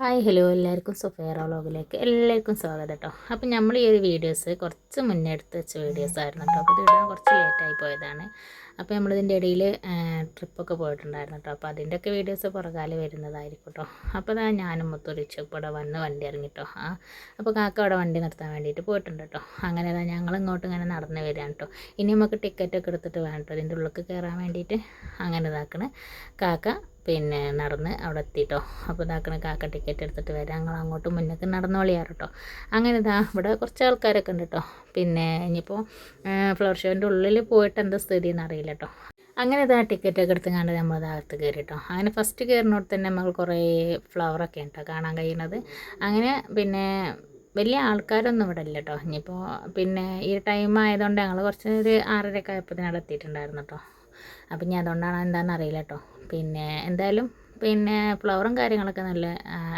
Hi hello എല്ലാവർക്കും. സുഫേറ വ്ളോഗിലേക്ക് എല്ലാവർക്കും സ്വാഗതം കേട്ടോ. അപ്പോൾ നമ്മൾ ഈ ഒരു വീഡിയോസ് കുറച്ച് മുന്നേ എടുത്ത് വെച്ച വീഡിയോസ് ആയിരുന്നു കേട്ടോ. അപ്പോൾ ഇത് കുറച്ച് ലേറ്റായി പോയതാണ്. അപ്പോൾ നമ്മളിതിന്റെ ഇടയിൽ ട്രിപ്പൊക്കെ പോയിട്ടുണ്ടായിരുന്നു കേട്ടോ അപ്പോൾ അതിന്റെയൊക്കെ വീഡിയോസ് പുറകാലെ വരുന്നതായിരിക്കും കേട്ടോ അപ്പോൾ അതാ ഞാനും മുത്തൊരിച്ചപ്പോൾ ഇവിടെ വന്ന് വണ്ടി ഇറങ്ങിട്ടോ ആ അപ്പോൾ കാക്ക അവിടെ വണ്ടി നിർത്താൻ വേണ്ടിയിട്ട് പോയിട്ടുണ്ട് കേട്ടോ അങ്ങനെ അതാ ഞങ്ങൾ ഇങ്ങോട്ട് ഇങ്ങനെ നടന്ന് വരികയാണ് കേട്ടോ ഇനി നമുക്ക് ടിക്കറ്റൊക്കെ എടുത്തിട്ട് വേണം കേട്ടോ ഇതിന്റെ ഉള്ളിൽ കയറാൻ വേണ്ടിയിട്ട് അങ്ങനെ ഇതാക്കണേ. കാക്ക പിന്നെ നടന്ന് അവിടെ എത്തിയിട്ടോ അപ്പോൾ ഇതാക്കണ കാക്ക ടിക്കറ്റ് എടുത്തിട്ട് വരാം. ഞങ്ങൾ അങ്ങോട്ട് മുന്നേക്ക് നടന്നു വളിയാറ് കേട്ടോ അങ്ങനെ ഇതാ ഇവിടെ കുറച്ച് ആൾക്കാരൊക്കെ ഉണ്ട് കേട്ടോ പിന്നെ ഇനിയിപ്പോൾ ഫ്ലവർ ഷോന്റെ ഉള്ളിൽ പോയിട്ട് എന്താ സ്ഥിതി എന്നറിയില്ല കേട്ടോ അങ്ങനെ ഇതാ ടിക്കറ്റൊക്കെ എടുത്ത് കണ്ട് നമ്മൾ അകത്ത് കയറി കേട്ടോ അങ്ങനെ ഫസ്റ്റ് കയറിനോട് തന്നെ നമ്മൾ കുറേ ഫ്ലവറൊക്കെ ഉണ്ടോ കാണാൻ കഴിയുന്നത്. അങ്ങനെ പിന്നെ വലിയ ആൾക്കാരൊന്നും ഇവിടെ ഇല്ല കേട്ടോ ഇനിയിപ്പോൾ പിന്നെ ഈ ടൈം ആയതുകൊണ്ട് ഞങ്ങൾ കുറച്ച് ഒരു ആറരയൊക്കെ ആയപ്പോൾ അവിടെ എത്തിയിട്ടുണ്ടായിരുന്നു കേട്ടോ അപ്പം ഞാൻ അതുകൊണ്ടാണ് എന്താണെന്ന് അറിയില്ല കേട്ടോ പിന്നെ എന്തായാലും പിന്നെ ഫ്ലവറും കാര്യങ്ങളൊക്കെ നല്ല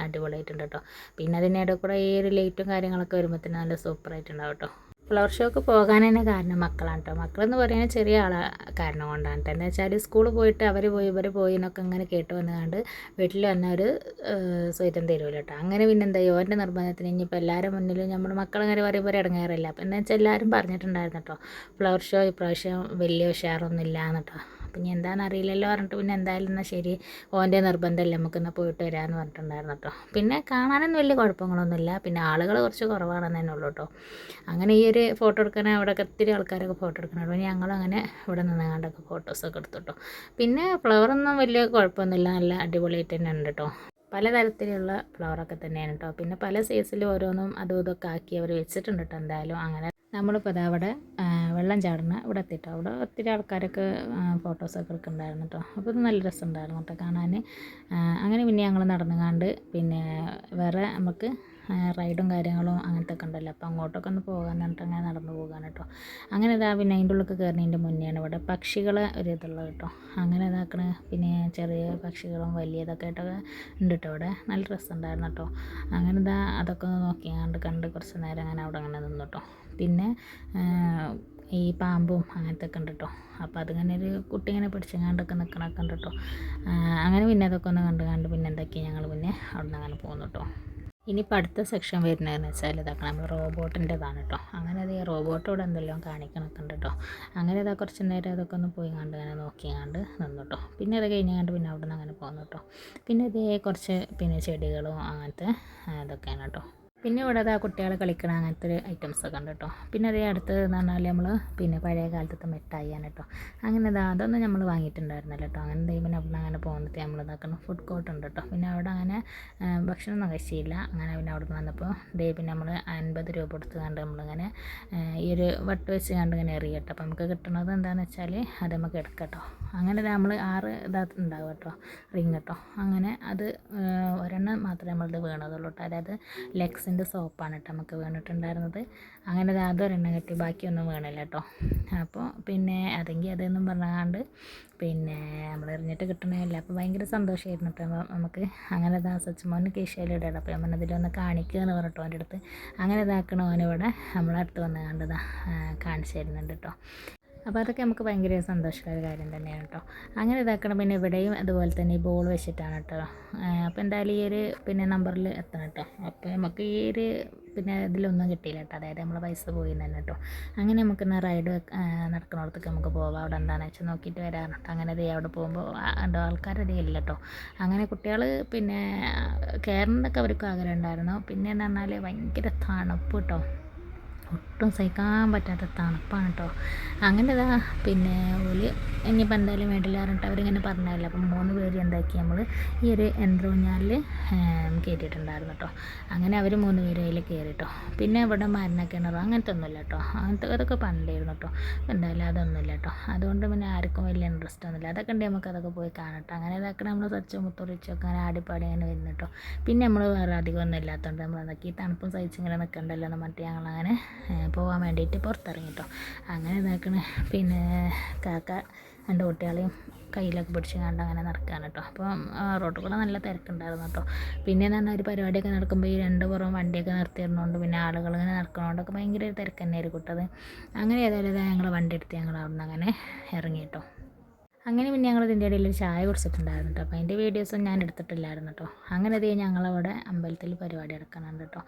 അടിപൊളിയായിട്ടുണ്ട് കേട്ടോ പിന്നെ അതിനിടെ കൂടെ ഈ ഒരു ലൈറ്റും കാര്യങ്ങളൊക്കെ വരുമ്പോഴത്തേന് നല്ല സൂപ്പറായിട്ടുണ്ടാവും കേട്ടോ ഫ്ലവർ ഷോക്ക് പോകാൻ തന്നെ കാരണം മക്കളാണ് കേട്ടോ മക്കളെന്ന് പറയുന്നത് ചെറിയ ആളെ കാരണം കൊണ്ടാണ് കേട്ടോ എന്താ വെച്ചാൽ സ്കൂളിൽ പോയിട്ട് അവർ പോയി ഇവർ പോയി എന്നൊക്കെ അങ്ങനെ കേട്ട് വന്നുകൊണ്ട് വീട്ടിൽ വന്ന ഒരു തരുമല്ലോ കേട്ടോ അങ്ങനെ പിന്നെ എന്താ എന്റെ നിർബന്ധത്തിന് ഇനിയിപ്പോൾ എല്ലാവരും മുന്നിലും നമ്മുടെ മക്കളങ്ങനെ പറയുമ്പോൾ ഇറങ്ങാറില്ല അപ്പം എന്താ വെച്ചാൽ എല്ലാവരും പറഞ്ഞിട്ടുണ്ടായിരുന്നു കേട്ടോ ഫ്ലവർ ഷോ ഇപ്രാവശ്യം വലിയ ഉഷാറൊന്നും ഇല്ല അപ്പം ഇനി എന്താണെന്ന് അറിയില്ലല്ലോ പറഞ്ഞിട്ട് പിന്നെ എന്തായാലും എന്നാൽ ശരി. ഓന്റെ നിർബന്ധമല്ലേ നമുക്കിന്ന് പോയിട്ട് വരാമെന്ന് പറഞ്ഞിട്ടുണ്ടായിരുന്നു കേട്ടോ പിന്നെ കാണാനൊന്നും വലിയ കുഴപ്പങ്ങളൊന്നുമില്ല. പിന്നെ ആളുകൾ കുറച്ച് കുറവാണെന്ന് തന്നെ ഉള്ളൂ കേട്ടോ അങ്ങനെ ഈ ഒരു ഫോട്ടോ എടുക്കാൻ അവിടെ ഒത്തിരി ആൾക്കാരൊക്കെ ഫോട്ടോ എടുക്കുന്നുണ്ട്. പിന്നെ ഞങ്ങളങ്ങനെ ഇവിടെ നിന്നുകൊണ്ടൊക്കെ ഫോട്ടോസൊക്കെ എടുത്തു കേട്ടോ പിന്നെ ഫ്ലവറൊന്നും വലിയ കുഴപ്പമൊന്നുമില്ല. നല്ല അടിപൊളിയായിട്ട് തന്നെ ഉണ്ട് കേട്ടോ പലതരത്തിലുള്ള ഫ്ലവറൊക്കെ തന്നെയാണ് കേട്ടോ പിന്നെ പല സൈസിലും ഓരോന്നും അതും ഇതൊക്കെ ആക്കി അവർ വെച്ചിട്ടുണ്ട് കേട്ടോ എന്തായാലും അങ്ങനെ നമ്മളിപ്പോൾ അതവിടെ വെള്ളം ചാടുന്ന ഇവിടെ എത്തിയിട്ടോ. അവിടെ ഒത്തിരി ആൾക്കാരൊക്കെ ഫോട്ടോസൊക്കെ എടുക്കുന്നുണ്ടായിരുന്നു കേട്ടോ അപ്പോൾ ഇത് നല്ല രസമുണ്ടായിരുന്നു കേട്ടോ കാണാൻ. അങ്ങനെ പിന്നെ ഞങ്ങൾ നടന്നുകാണ്ട് പിന്നെ വേറെ നമുക്ക് റൈഡും കാര്യങ്ങളും അങ്ങനത്തെ ഒക്കെ ഉണ്ടല്ലോ. അപ്പോൾ അങ്ങോട്ടൊക്കെ ഒന്ന് പോകാൻ പറഞ്ഞിട്ട് അങ്ങനെ നടന്നു പോകാൻ കേട്ടോ അങ്ങനെ ഇതാ പിന്നെ അതിന്റെ ഉള്ളിൽ കയറുന്നതിന്റെ മുന്നെയാണ് ഇവിടെ പക്ഷികളെ ഒരു ഇതുള്ളത് കേട്ടോ അങ്ങനെ ഇതാക്കണ. പിന്നെ ചെറിയ പക്ഷികളും വലിയതൊക്കെ ആയിട്ടൊക്കെ ഉണ്ട് കേട്ടോ ഇവിടെ. നല്ല രസമുണ്ടായിരുന്നു കേട്ടോ അങ്ങനെ ഇതാ അതൊക്കെ ഒന്ന് നോക്കിയാണ്ട് കണ്ട് കുറച്ച് നേരം അങ്ങനെ അവിടെ അങ്ങനെ നിന്നു കേട്ടോ പിന്നെ ഈ പാമ്പും അങ്ങനത്തെ ഒക്കെ ഉണ്ട് കേട്ടോ അപ്പോൾ അതിങ്ങനെ ഒരു കുട്ടി ഇങ്ങനെ പിടിച്ചങ്ങാണ്ടൊക്കെ നിൽക്കണൊക്കെ ഉണ്ട് കേട്ടോ അങ്ങനെ പിന്നെ അതൊക്കെ ഒന്ന് കണ്ട് കണ്ട് പിന്നെ എന്തൊക്കെയാണ് ഞങ്ങൾ പിന്നെ അവിടെ നിന്ന് അങ്ങനെ പോകുന്നു കേട്ടോ ഇനിയിപ്പോൾ അടുത്ത സെക്ഷൻ വരുന്നതെന്ന് വെച്ചാൽ ഇതൊക്കെ നമ്മൾ റോബോട്ടിന്റെതാണ് കേട്ടോ അങ്ങനെ അത് ഇവിടെ എന്തെല്ലാം കാണിക്കണൊക്കെ ഉണ്ട് കേട്ടോ അങ്ങനെ ഇതാ കുറച്ച് നേരം അതൊക്കെ ഒന്ന് പോയി കണ്ട് അങ്ങനെ നോക്കി കണ്ട് നിന്നു കേട്ടോ പിന്നെ അത് കഴിഞ്ഞ് കണ്ട് പിന്നെ അവിടെ നിന്ന് അങ്ങനെ പോകുന്നു കേട്ടോ പിന്നെ ഇതേ കുറച്ച് പിന്നെ ചെടികളും അങ്ങനത്തെ ഇതൊക്കെയാണ് കേട്ടോ പിന്നെ ഇവിടെ ആ കുട്ടികൾ കളിക്കണ അങ്ങനത്തെ ഒരു ഐറ്റംസ് ഒക്കെ ഉണ്ട് കേട്ടോ പിന്നെ അതേ അടുത്ത് എന്ന് പറഞ്ഞാൽ നമ്മൾ പിന്നെ പഴയ കാലത്തെ മിഠായിയാണ് കേട്ടോ അങ്ങനെ ഇതാ അതൊന്നും നമ്മൾ വാങ്ങിയിട്ടുണ്ടായിരുന്നില്ല കേട്ടോ അങ്ങനെ ദൈവം അവിടെ അങ്ങനെ പോകുന്നിട്ട് നമ്മൾ ഇതാക്കണം. ഫുഡ് കോർട്ട് ഉണ്ട് കേട്ടോ പിന്നെ അവിടെ അങ്ങനെ ഭക്ഷണമൊന്നും കഴിച്ചില്ല. അങ്ങനെ പിന്നെ അവിടെ നിന്ന് വന്നപ്പോൾ ദേ പിന്നെ നമ്മൾ അൻപത് രൂപ കൊടുത്ത് കണ്ട് നമ്മളിങ്ങനെ ഈ ഒരു വട്ട് വെച്ച് കണ്ട് ഇങ്ങനെ എറിയ കേട്ടോ അപ്പോൾ നമുക്ക് കിട്ടുന്നത് എന്താണെന്ന് വെച്ചാൽ അത് നമുക്ക് എടുക്കാം കേട്ടോ അങ്ങനെ നമ്മൾ ആറ് ഇതാ ഉണ്ടാവും കേട്ടോ റിങ് കേട്ടോ അങ്ങനെ അത് ഒരെണ്ണം മാത്രമേ നമ്മളത് വീണതുള്ളൂ കേട്ടോ അതായത് ലെഗ്സ് ഗ്ലാസിന്റെ സോപ്പാണ് കേട്ടോ നമുക്ക് വീണിട്ടുണ്ടായിരുന്നത്. അങ്ങനെ അതൊരെണ്ണം കിട്ടി. ബാക്കിയൊന്നും വേണില്ല കേട്ടോ. അപ്പോൾ പിന്നെ അതെങ്കിൽ അതെന്നും പറഞ്ഞാണ്ട് പിന്നെ നമ്മൾ എറിഞ്ഞിട്ട് കിട്ടണമല്ല അപ്പോൾ ഭയങ്കര സന്തോഷമായിരുന്നു കേട്ടോ. നമുക്ക് അങ്ങനെ ഇതാ സച്ചുമോന് കേശയിലിടണം അപ്പോൾ നമ്മൾ ഇതിലൊന്ന് കാണിക്കുക എന്ന് പറഞ്ഞിട്ടോ അവന്റെ അടുത്ത്. അങ്ങനെ ഇതാക്കണ ഓനിവിടെ നമ്മളടുത്ത് വന്ന് കണ്ടതാ കാണിച്ചു തരുന്നുണ്ട് കേട്ടോ. അപ്പോൾ അതൊക്കെ നമുക്ക് ഭയങ്കര സന്തോഷമുള്ള കാര്യം തന്നെയാണ് കേട്ടോ. അങ്ങനെ ഇതാക്കണം. പിന്നെ ഇവിടെയും അതുപോലെ തന്നെ ഈ ബോൾ വെച്ചിട്ടാണ് കേട്ടോ. അപ്പോൾ എന്തായാലും ഈ ഒരു പിന്നെ നമ്പറിൽ എത്തണം കേട്ടോ. അപ്പോൾ നമുക്ക് ഈ ഒരു പിന്നെ ഇതിലൊന്നും കിട്ടിയില്ല കേട്ടോ. അതായത് നമ്മൾ പൈസ പോയി തന്നെ കേട്ടോ. അങ്ങനെ നമുക്ക് ഇന്ന് റൈഡ് നടക്കുന്നിടത്തേക്ക് നമുക്ക് പോകാം അവിടെ എന്താണെന്ന് വെച്ചാൽ നോക്കിയിട്ട് വരാറുണ്ട് അങ്ങനെ ദേ അവിടെ പോകുമ്പോൾ ഉണ്ടോ ആൾക്കാരതേ ഇല്ല കേട്ടോ. അങ്ങനെ കുട്ടികൾ പിന്നെ കയറണമെന്നൊക്കെ അവർക്ക് ആഗ്രഹം ഉണ്ടായിരുന്നു. പിന്നെ എന്ന് പറഞ്ഞാൽ ഭയങ്കര തണുപ്പ് കേട്ടോ. ഒട്ടും സഹിക്കാൻ പറ്റാത്ത തണുപ്പാണ് കേട്ടോ അങ്ങനെ ഇതാ പിന്നെ ഓൽ ഇനിയിപ്പോൾ എന്തായാലും വേണ്ടില്ല പറഞ്ഞിട്ട് അവരിങ്ങനെ പറഞ്ഞതല്ല. അപ്പം മൂന്ന് പേര് എന്താക്കി? നമ്മൾ ഈ ഒരു യന്ത്രൂഞ്ഞാലിൽ കയറ്റിയിട്ടുണ്ടായിരുന്നു കേട്ടോ അങ്ങനെ അവർ മൂന്ന് പേര് അതിൽ കയറി പിന്നെ ഇവിടെ മരണ കിണറോ അങ്ങനത്തെ ഒന്നുമില്ല കേട്ടോ അങ്ങനത്തെ അതൊക്കെ പണ്ടായിരുന്നു കേട്ടോ എന്തായാലും അതൊന്നുമില്ല കേട്ടോ അതുകൊണ്ട് പിന്നെ ആർക്കും വലിയ ഇൻട്രസ്റ്റ് ഒന്നുമില്ല. അതൊക്കെ ഉണ്ടെങ്കിൽ നമുക്ക് അതൊക്കെ പോയി കാണട്ടോ അങ്ങനെ ഇതൊക്കെ നമ്മൾ സച്ച് മുത്തുറിച്ചൊക്കെ അങ്ങനെ ആടിപ്പാടി അങ്ങനെ വരുന്നു കേട്ടോ പിന്നെ നമ്മൾ വേറെ അധികം ഒന്നും ഇല്ലാത്തതുകൊണ്ട് നമ്മൾ അതൊക്കെ ഈ തണുപ്പും സഹിച്ചിങ്ങനെ നിൽക്കണ്ടല്ലോ എന്ന് പറഞ്ഞിട്ട് ഞങ്ങളങ്ങനെ പോകാൻ വേണ്ടിയിട്ട് പുറത്തിറങ്ങി കേട്ടോ അങ്ങനെ ഇതാക്കണ. പിന്നെ കാക്ക രണ്ട് കുട്ടികളെയും കയ്യിലൊക്കെ പിടിച്ച് കണ്ട് അങ്ങനെ നടക്കുകയാണ് കേട്ടോ. അപ്പം റോഡിൽ കൂടെ നല്ല തിരക്കുണ്ടായിരുന്നു കേട്ടോ. പിന്നെ എന്ന് പറഞ്ഞാൽ ഒരു പരിപാടിയൊക്കെ നടക്കുമ്പോൾ ഈ രണ്ട് പുറം വണ്ടിയൊക്കെ നിർത്തിയിരുന്നുണ്ട് പിന്നെ ആളുകൾ ഇങ്ങനെ നടക്കണോണ്ടൊക്കെ ഭയങ്കര ഒരു തിരക്ക് തന്നെയായിരിക്കും കേട്ടത്. അങ്ങനെ ഏതായാലും ഞങ്ങൾ വണ്ടി എടുത്ത് ഞങ്ങൾ അവിടെ നിന്ന് അങ്ങനെ ഇറങ്ങി കേട്ടോ. അങ്ങനെ പിന്നെ ഞങ്ങൾ ഇതിന്റെ ഇടയിൽ ഒരു ചായ കുടിച്ചിട്ടുണ്ടായിരുന്നു കേട്ടോ. അപ്പോൾ അതിന്റെ വീഡിയോസും ഞാൻ എടുത്തിട്ടില്ലായിരുന്നു കേട്ടോ. അങ്ങനെ അതേ ഞങ്ങളവിടെ അമ്പലത്തിൽ പരിപാടി നടക്കുന്നുണ്ട് കേട്ടോ.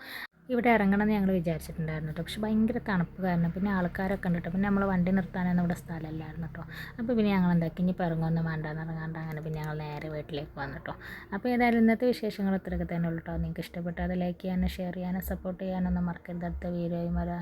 ഇവിടെ ഇറങ്ങണം എന്ന് ഞങ്ങൾ വിചാരിച്ചിട്ടുണ്ടായിരുന്നു കേട്ടോ. പക്ഷെ ഭയങ്കര തണുപ്പ് കാരണം പിന്നെ ആൾക്കാരൊക്കെ ഉണ്ട് കേട്ടോ. പിന്നെ നമ്മൾ വണ്ടി നിർത്താനൊന്നും ഇവിടെ സ്ഥലമല്ലായിരുന്നു കേട്ടോ. അപ്പോൾ പിന്നെ ഞങ്ങൾ എന്താക്കി? ഇനി ഇറങ്ങുമൊന്നും വേണ്ടെന്ന് ഇറങ്ങാണ്ട് അങ്ങനെ പിന്നെ ഞങ്ങൾ നേരെ വീട്ടിലേക്ക് വന്നു കേട്ടോ. അപ്പോൾ ഏതായാലും ഇന്നത്തെ വിശേഷങ്ങൾ ഇത്രയൊക്കെ തന്നെ ഉള്ളൂ കേട്ടോ. നിങ്ങൾക്ക് ഇഷ്ടപ്പെട്ടാൽ ലൈക്ക് ചെയ്യാനും ഷെയർ ചെയ്യാനും സപ്പോർട്ട് ചെയ്യാനൊന്നും മറക്കരുത്. അടുത്ത വീഡിയോയും വരാം.